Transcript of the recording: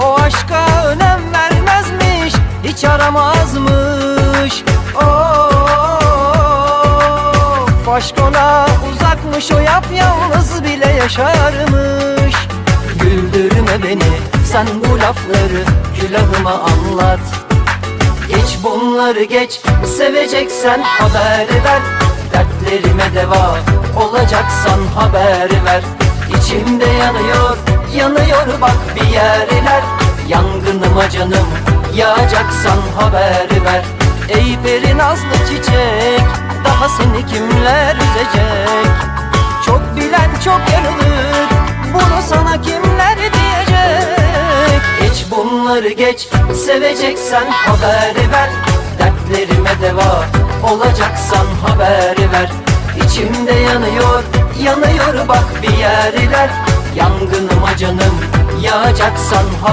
O aşka önem vermezmiş Hiç aramazmış. Of Aşk ona uzakmış O yapyalnız bile yaşarmış. Güldürme beni Sen bu lafları Külahıma anlat. Geç bunları geç Seveceksen haber ver. Dertlerime deva Olacaksan haber ver. İçimde yanıyor Yanıyor bak bir yerler. Yangınıma canım Yağacaksan haber ver. Ey peri nazlı çiçek Daha seni kimler üzecek? Çok bilen çok yarılır Bunu sana kimler diyecek? Geç bunları geç Seveceksen haber ver. Dertlerime deva Olacaksan haber ver. İçimde yanıyor Yanıyor bak bir yerler Yangınıma canım Yağacaksan haber